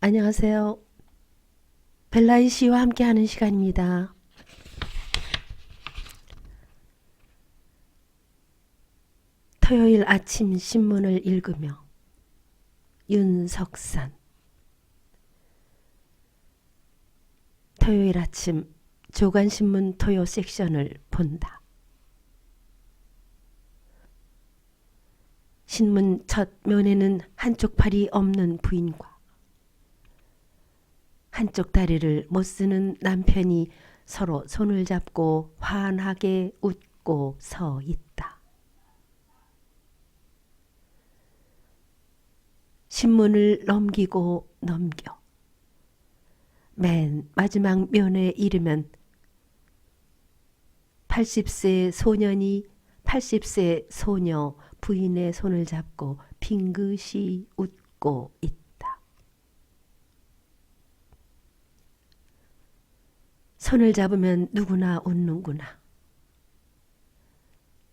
안녕하세요. 벨라이 씨와 함께하는 시간입니다. 토요일 아침 신문을 읽으며 윤석산 토요일 아침 조간신문 토요 섹션을 본다. 신문 첫 면에는 한쪽 팔이 없는 부인과 한쪽 다리를 못 쓰는 남편이 서로 손을 잡고 환하게 웃고 서 있다. 신문을 넘기고 넘겨 맨 마지막 면에 이르면 80세 소년이 80세 소녀 부인의 손을 잡고 빙긋이 웃고 있다. 손을 잡으면 누구나 웃는구나.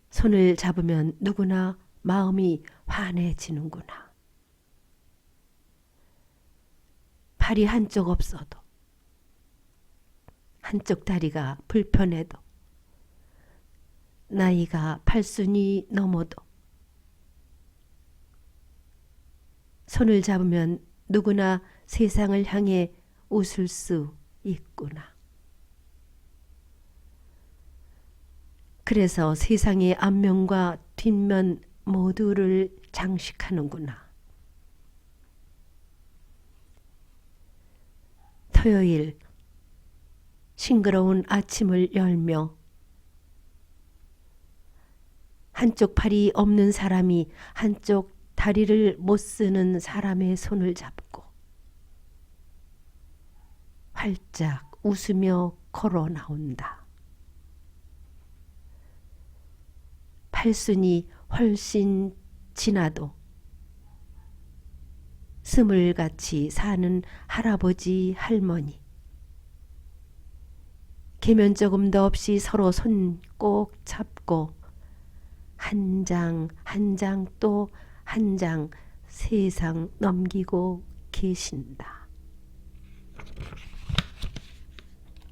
손을 잡으면 누구나 마음이 환해지는구나. 팔이 한쪽 없어도 한쪽 다리가 불편해도 나이가 팔순이 넘어도 손을 잡으면 누구나 세상을 향해 웃을 수 있구나. 그래서 세상의 앞면과 뒷면 모두를 장식하는구나. 토요일 싱그러운 아침을 열며 한쪽 팔이 없는 사람이 한쪽 다리를 못 쓰는 사람의 손을 잡고 활짝 웃으며 걸어 나온다. 팔순이 훨씬 지나도 스물같이 사는 할아버지 할머니 계면 조금도 없이 서로 손 꼭 잡고 한 장 한 장 또 한 장 세상 넘기고 계신다.